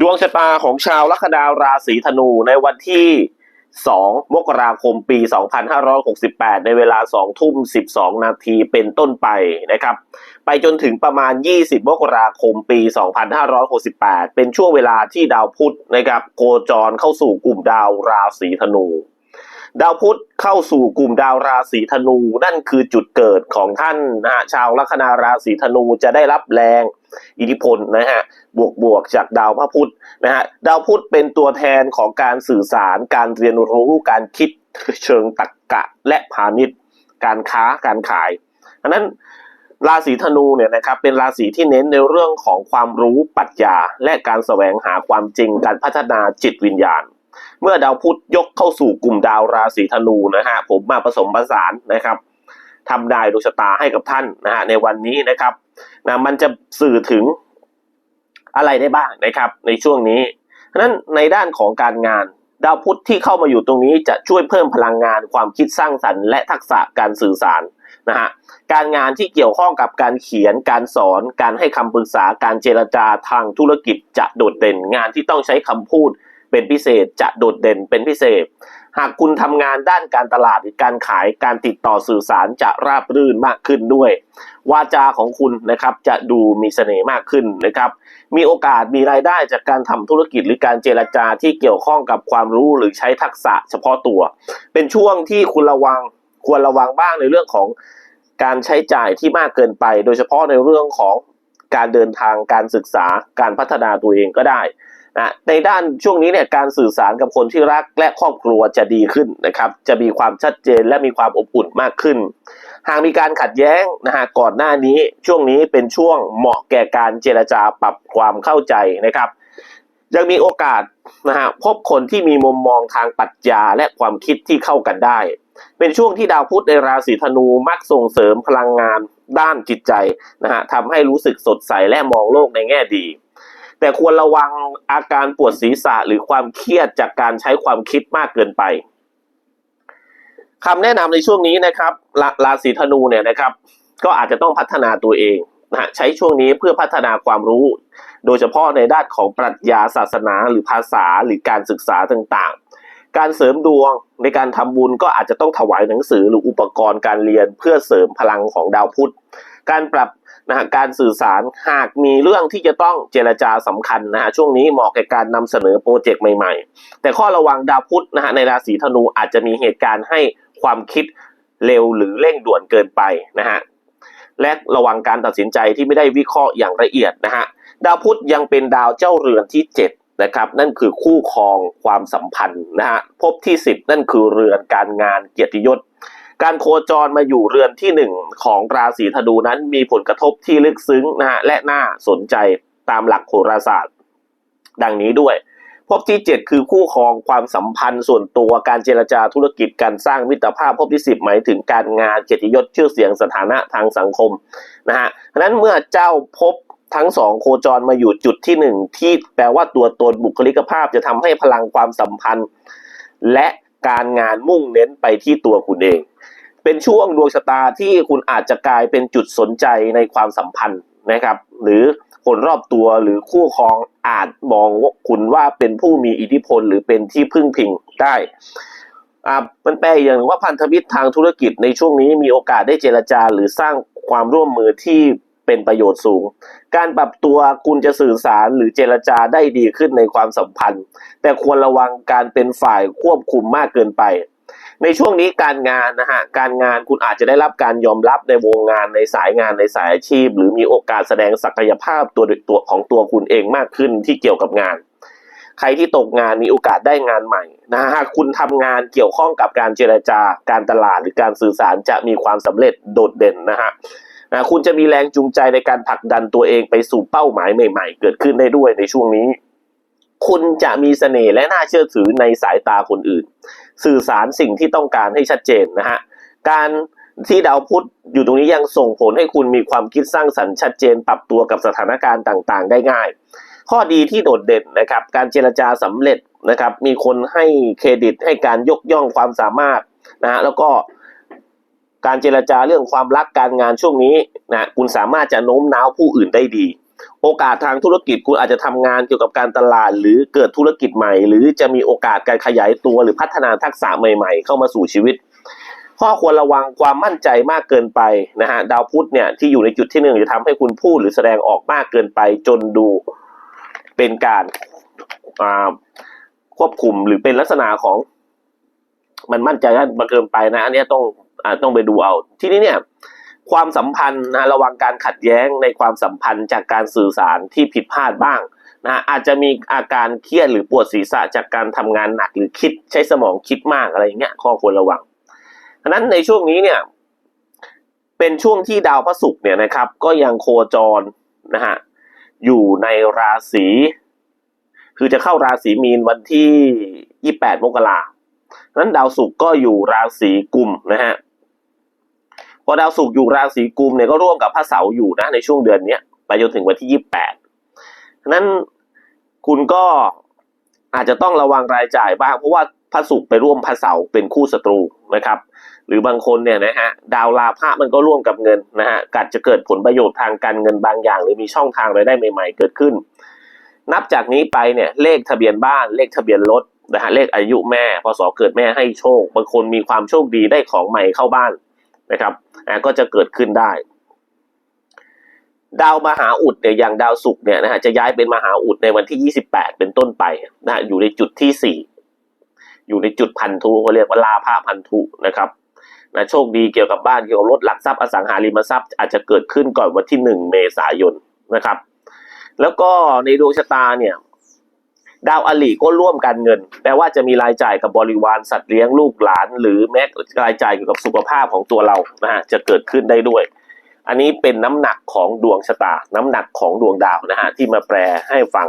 ดวงชะตาของชาวลัคนาราศีธนูในวันที่ 2 มกราคมปี 2568 ในเวลา 2 ทุ่ม 12 นาทีเป็นต้นไปนะครับ ไปจนถึงประมาณ 20 มกราคมปี 2568 เป็นช่วงเวลาที่ดาวพุธนะครับโคจรเข้าสู่กลุ่มดาวราศีธนู ดาวพุธเข้าสู่กลุ่มดาวราศีธนู นั่นคือจุดเกิดของท่านนะฮะชาวลัคนาราศีธนูจะได้รับแรงอิทธิพลนะฮะบวกบวกๆจากดาวพระพุธนะฮะดาวพุธเป็นตัวแทนของการสื่อสาร การเรียนรู้การคิดเชิงตรรกะและพาณิชย์ การค้าการขายอันนั้นราศีธนูเนี่ยนะครับเป็นราศีที่เน้นในเรื่องของความรู้ปรัชญา และการแสวงหาความจริงการพัฒนาจิตวิญญาณ เมื่อดาวพุธยกเข้าสู่กลุ่มดาวราศีธนูนะฮะผมมาผสมผสานนะครับทำนายดวงชะตาให้กับท่านนะฮะในวันนี้นะครับนะมันจะสื่อถึงอะไรได้บ้างนะครับ ในช่วงนี้ฉะนั้นในด้านของการงานดาวพุธที่เข้ามาอยู่ตรงนี้จะช่วยเพิ่มพลังงานความคิดสร้างสรรค์และทักษะการสื่อสารนะฮะการงานที่เกี่ยวข้องกับการเขียน การสอน การให้คำปรึกษาการเจรจาทางธุรกิจจะโดดเด่นงานที่ต้องใช้คำพูด เป็นพิเศษจะโดดเด่นเป็นพิเศษ หากคุณทำงานด้านการตลาดหรือการขายการติดต่อสื่อสารจะราบรื่นมากขึ้นด้วย วาจาของคุณนะครับจะดูมีเสน่ห์มากขึ้นนะครับ มีโอกาสมีรายได้จากการทำธุรกิจหรือการเจรจาที่เกี่ยวข้องกับความรู้หรือใช้ทักษะเฉพาะตัว เป็นช่วงที่คุณระวังควรระวังบ้างในเรื่องของการใช้จ่ายที่มากเกินไป โดยเฉพาะในเรื่องของการเดินทางการศึกษาการพัฒนาตัวเองก็ได้ นะในด้านช่วงนี้เนี่ยการสื่อสารกับคนที่รักและครอบครัวจะดีขึ้นนะครับ จะมีความชัดเจนและมีความอบอุ่นมากขึ้น หากมีการขัดแย้งนะฮะก่อนหน้านี้ช่วงนี้เป็นช่วงเหมาะแก่การเจรจาปรับความเข้าใจนะครับ ยังมีโอกาสนะฮะพบคนที่มีมุมมองทางปรัชญาและความคิดที่เข้ากันได้ เป็นช่วงที่ดาวพุธในราศีธนูมักส่งเสริมพลังงานด้านจิตใจนะฮะทำให้รู้สึกสดใสและมองโลกในแง่ดี แต่ควรระวังอาการปวดศีรษะหรือความเครียดจากการใช้ความคิดมากเกินไปคำแนะนำในช่วงนี้นะครับราศีธนูเนี่ยนะครับ ก็อาจจะต้องพัฒนาตัวเองนะฮะใช้ช่วงนี้เพื่อพัฒนาความรู้ โดยเฉพาะในด้านของปรัชญาศาสนาหรือภาษาหรือการศึกษาต่างๆ การเสริมดวงในการทำบุญก็อาจจะต้องถวายหนังสือหรืออุปกรณ์การเรียนเพื่อเสริมพลังของดาวพุธ การปรับ นะฮะการสื่อสารหากมีเรื่องที่จะต้องเจรจาสำคัญนะฮะช่วงนี้เหมาะแก่การนำเสนอโปรเจกต์ใหม่ๆ แต่ข้อระวังดาวพุธนะฮะในราศีธนูอาจจะมีเหตุการณ์ให้ความคิดเร็วหรือเร่งด่วนเกินไปนะฮะและระวังการตัดสินใจที่ไม่ได้วิเคราะห์อย่างละเอียดนะฮะดาวพุธยังเป็นดาวเจ้าเรือนที่ 7นะครับนั่นคือคู่ครองความสัมพันธ์นะฮะพบที่ 10 นั่นคือเรือนการงานเกียรติยศ การโคจรมาอยู่เรือนที่หนึ่งของราศีธนูนั้นมีผลกระทบที่ลึกซึ้งนะฮะและน่าสนใจตามหลักโหราศาสตร์ ดังนี้ด้วยพบที่ 7 คือคู่ครองความสัมพันธ์ส่วนตัวการเจรจาธุรกิจการสร้างมิตรภาพพบที่ 10 หมายถึงการงานเกียรติยศชื่อเสียงสถานะทางสังคมนะฮะเพราะฉะนั้นเมื่อเจ้าพบทั้งสองโคจรมาอยู่จุดที่หนึ่งที่แปลว่าตัวตนบุคลิกภาพจะทำให้พลังความสัมพันธ์ และการงานมุ่งเน้นไปที่ตัวคุณเอง เป็นช่วงดวงชะตาที่คุณอาจจะกลายเป็นจุดสนใจในความสัมพันธ์นะครับ หรือคนรอบตัวหรือคู่ครองอาจมองว่าคุณว่าเป็นผู้มีอิทธิพลหรือเป็นที่พึ่งพิงได้อ่ามันแปลอย่างหนึ่งว่าพันธมิตรทางธุรกิจในช่วงนี้มีโอกาสได้เจรจาหรือสร้างความร่วมมือที่เป็นประโยชน์สูง การปรับตัวคุณจะสื่อสารหรือเจรจาได้ดีขึ้นในความสัมพันธ์ แต่ควรระวังการเป็นฝ่ายควบคุมมากเกินไป ในช่วงนี้การงานนะฮะการงานคุณอาจจะได้รับการยอมรับในวงงานในสายงานในสายอาชีพ หรือมีโอกาสแสดงศักยภาพตัวตัวของตัวคุณเองมากขึ้นที่เกี่ยวกับงาน ใครที่ตกงานมีโอกาสได้งานใหม่นะฮะคุณทำงานเกี่ยวข้องกับการเจรจาการตลาดหรือการสื่อสารจะมีความสำเร็จโดดเด่นนะฮะนะคุณจะมีแรงจูงใจในการผลักดันตัวเองไปสู่เป้าหมายใหม่ ๆ เกิดขึ้นได้ด้วยในช่วงนี้ คุณจะมีเสน่ห์และน่าเชื่อถือในสายตาคนอื่น สื่อสารสิ่งที่ต้องการให้ชัดเจนนะฮะการที่ดาวพุธอยู่ตรงนี้ยังส่งผลให้คุณมีความคิดสร้างสรรค์ชัดเจน ปรับตัวกับสถานการณ์ต่างๆ ได้ง่าย ข้อดีที่โดดเด่นนะครับ การเจรจาสำเร็จนะครับ มีคนให้เครดิตให้การยกย่องความสามารถนะฮะแล้วก็การเจรจาเรื่องความรักการงานช่วงนี้นะคุณสามารถจะโน้มน้าวผู้อื่นได้ดี โอกาสทางธุรกิจคุณอาจจะทำงานเกี่ยวกับการตลาด หรือเกิดธุรกิจใหม่ หรือจะมีโอกาสการขยายตัวหรือพัฒนาทักษะใหม่ ๆ เข้ามาสู่ชีวิต ข้อควรระวังความมั่นใจมากเกินไปนะฮะดาวพุธเนี่ยที่อยู่ในจุดที่หนึ่งจะทำให้คุณพูดหรือแสดงออกมากเกินไปจนดูเป็นการาควบคุมหรือเป็นลักษณะของ มันมั่นใจมากเกินไปนะ อันนี้ต้องอ่าต้องไปดูเอา ทีนี้เนี่ย ความสัมพันธ์นะระวังการขัดแย้งในความสัมพันธ์จากการสื่อสารที่ผิดพลาดบ้างนะอาจจะมีอาการเครียดหรือปวดศีรษะจากการทำงานหนักหรือคิดใช้สมองคิดมากอะไรอย่างเงี้ยข้อควรระวังฉะนั้นในช่วงนี้เนี่ยเป็นช่วงที่ดาวพระศุกร์เนี่ยนะครับ ก็ยังโคจรนะฮะอยู่ในราศีคือจะเข้าราศีมีนวันที่ 28 มกรานั้นดาวศุกร์ก็อยู่ราศีกุมนะฮะ พอดาวศุกร์อยู่ราศีกุมเนี่ยก็ร่วมกับพระเสาร์อยู่นะในช่วงเดือนเนี้ยไปจนถึงวันที่ยี่สิบแปดนั้นคุณก็อาจจะต้องระวังรายจ่ายบ้าง เพราะว่าพระศุกร์ไปร่วมพระเสาร์เป็นคู่ศัตรูนะครับ หรือบางคนเนี่ยนะฮะดาวลาภะมันก็ร่วมกับเงินนะฮะกัดจะเกิดผลประโยชน์ทางการเงินบางอย่าง หรือมีช่องทางรายได้ใหม่ ๆ เกิดขึ้น นับจากนี้ไปเนี่ยเลขทะเบียนบ้านเลขทะเบียนรถนะฮะเลขอายุแม่พศเกิดแม่ให้โชคบางคนมีความโชคดีได้ของใหม่เข้าบ้านนะครับ อ่าก็จะเกิดขึ้นได้ ดาวมหาอุดเนี่ยอย่างดาวศุกร์เนี่ยนะฮะจะย้ายเป็นมหาอุดในวันที่ 28 เป็นต้นไปนะฮะอยู่ในจุดที่ 4 อยู่ในจุดพันธุเขาเรียกว่าลาภาพันธุนะครับนะโชคดีเกี่ยวกับบ้านเกี่ยวกับรถหลักทรัพย์อสังหาริมทรัพย์ อาจจะเกิดขึ้นก่อนวันที่ 1 เมษายนนะครับ แล้วก็ในดวงชะตาเนี่ย ดาวอลิก็ร่วมการเงินแปลว่าจะมีรายจ่ายกับบริวารสัตว์เลี้ยงลูกหลาน หรือแม้รายจ่ายเกี่ยวกับสุขภาพของตัวเรานะฮะจะเกิดขึ้นได้ด้วย อันนี้เป็นน้ำหนักของดวงชะตา น้ำหนักของดวงดาวนะฮะที่มาแปลให้ฟัง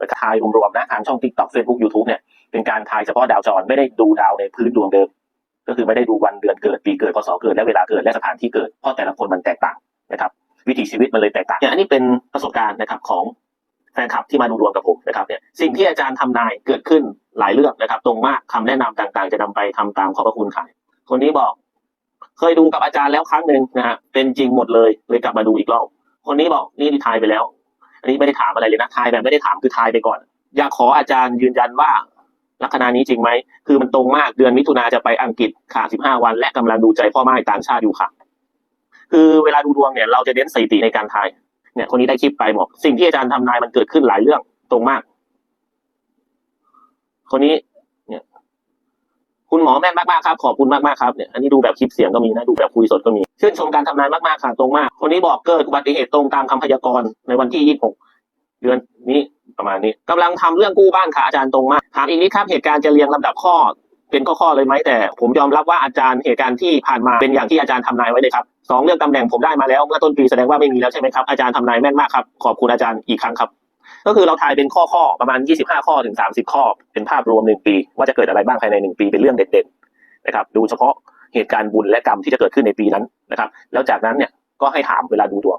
นะครับทายรวมๆนะทางช่อง TikTok Facebook YouTube เนี่ยเป็นการทายเฉพาะดาวจรไม่ได้ดูดาวในพื้นดวงเดิม ก็คือไม่ได้ดูวันเดือนเกิดปีเกิดพศเกิดและเวลาเกิดและสถานที่เกิดเพราะแต่ละคนมันแตกต่างนะครับ วิถีชีวิตมันเลยแตกต่างเนี่ยอันนี้เป็นประสบการณ์นะครับของ แฟนคลับที่มาดูดวงกับผมนะครับเนี่ยสิ่งที่อาจารย์ทำนายเกิดขึ้นหลายเรื่องนะครับ ตรงมากคำแนะนำต่างๆ จะนำไปทำตามขอบพระคุณค่ะคนนี้บอก เคยดูกับอาจารย์แล้วครั้งหนึ่งนะฮะเป็นจริงหมดเลยเลยกลับมาดูอีกรอบคนนี้บอกนี่ทายไปแล้ว อันนี้ไม่ได้ถามอะไรเลยนะทายแบบไม่ได้ถามคือทายไปก่อน อยากขออาจารย์ยืนยันว่าลัคนานี้จริงไหม คือมันตรงมาก เดือนมิถุนาจะไปอังกฤษค่ะ15 วัน และกำลังดูใจพ่อไม้ต่างชาติอยู่ค่ะ คือเวลาดูดวงเนี่ย เราจะเน้นสถิติในการทาย เนี่ยคนนี้ได้คลิปไปบอก สิ่งที่อาจารย์ทำนายมันเกิดขึ้นหลายเรื่องตรงมาก คนนี้ เนี่ย คุณหมอแม่นมากๆครับ ขอบคุณมากๆครับเนี่ยอันนี้ดูแบบคลิปเสียงก็มีนะดูแบบคุยสดก็มีชื่นชมการทำนายมากๆค่ะตรงมาก คนนี้บอกเกิดอุบัติเหตุตรงตามคำพยากรณ์ในวันที่26เดือนนี้ประมาณนี้กำลังทำเรื่องกู้บ้านค่ะอาจารย์ตรงมากถามอีกนิดครับเหตุการณ์จะเรียงลำดับข้อ เป็นข้อๆเลยไหมแต่ ผมยอมรับว่าอาจารย์เหตุการณ์ที่ผ่านมาเป็นอย่างที่อาจารย์ทำนายไว้เลยครับสองเรื่องตำแหน่งผมได้มาแล้วเมื่อต้นปีแสดงว่าไม่มีแล้วใช่ไหมครับอาจารย์ทำนายแม่นมากครับขอบคุณอาจารย์อีกครั้งครับ ก็คือเราทายเป็นข้อๆประมาณ 25 ข้อถึง 30 ข้อ เป็นภาพรวมหนึ่งปี ว่าจะเกิดอะไรบ้างภายในหนึ่งปีเป็นเรื่องเด่นๆนะครับดูเฉพาะเหตุการณ์บุญและกรรมที่จะเกิดขึ้นในปีนั้นนะครับ แล้วจากนั้นเนี่ยก็ให้ถามเวลาดูดวง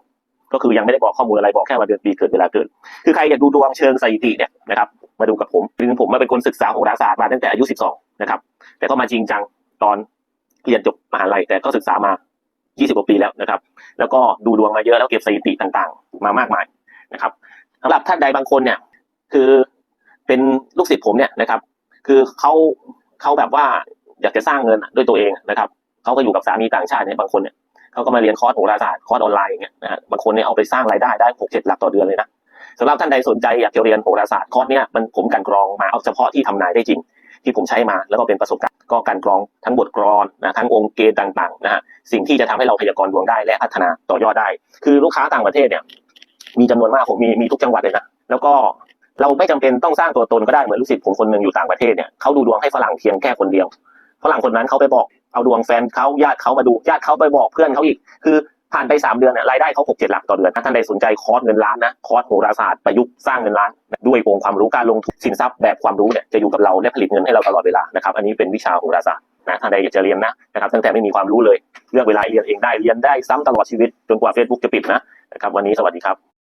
ก็คือยังไม่ได้บอกข้อมูลอะไรบอกแค่วันเดือนปีเกิดเวลาเกิด คือใครอยากดูดวงเชิงสถิติเนี่ยนะครับมาดูกับผมคือผมมาเป็นคนศึกษาโหราศาสตร์มาตั้งแต่อายุ 12 นะครับ แต่ก็มาจริงจังตอนเรียนจบมหาลัยแต่ก็ศึกษามา 20 กว่าปีแล้วนะครับ แล้วก็ดูดวงมาเยอะแล้วเก็บสถิติต่างๆ มามากมายนะครับสำหรับท่านใดบางคนเนี่ย คือเป็นลูกศิษย์ผมเนี่ยนะครับ คือเขาเขาแบบว่าอยากจะสร้างเงินด้วยตัวเองนะครับเขาก็อยู่กับสามีต่างชาติเนี่ยบางคนเนี่ยเขาก็มาเรียนคอร์สโหราศาสตร์คอร์สออนไลน์อย่างเงี้ยนะฮะบางคนเนี่ยเอาไปสร้างรายได้ได้หกเจ็ดหลักต่อเดือนเลยนะสำหรับท่านใดสนใจอยากจะเรียนโหราศาสตร์คอร์สเนี่ยมันผมกันกรองมาเอาเฉพาะที่ทำนายได้จริง ที่ผมใช้มาแล้วก็เป็นประสบการณ์ก็การกรองทั้งบทกลอนนะทั้งองค์เกณฑ์ต่างๆนะฮะสิ่งที่จะทำให้เราพยากรณ์ดวงได้และพัฒนาต่อยอดได้ คือลูกค้าต่างประเทศเนี่ยมีจำนวนมากผมมีมีทุกจังหวัดเลยนะแล้วก็เราไม่จำเป็นต้องสร้างตัวตนก็ได้เหมือนลูกศิษย์ผมคนหนึ่งอยู่ต่างประเทศเนี่ยเขาดูดวงให้ฝรั่งเพียงแค่คนเดียวฝรั่งคนนั้นเขาไปบอกเอาดวงแฟนเขาญาติเขามาดูญาติเขาไปบอกเพื่อนเขาอีก คือ ผ่านไปสามเดือนเนี่ยรายได้เขาหกเจ็ดหลักต่อเดือนถ้าท่านใดสนใจคอร์สเงินล้านนะคอร์สโหราศาสตร์ประยุกต์สร้างเงินล้าน ด้วยองค์ความรู้การลงทุนสินทรัพย์แบบความรู้เนี่ยจะอยู่กับเราและผลิตเงินให้เราตลอดเวลานะครับอันนี้เป็นวิชาโหราศาสตร์นะท่านใดอยากจะเรียนนะนะครับตั้งแต่ไม่มีความรู้เลยเลือกเวลาเรียนเองได้เรียนได้ซ้ำตลอดชีวิตจนกว่า Facebook จะปิดนะนะครับวันนี้สวัสดีครับ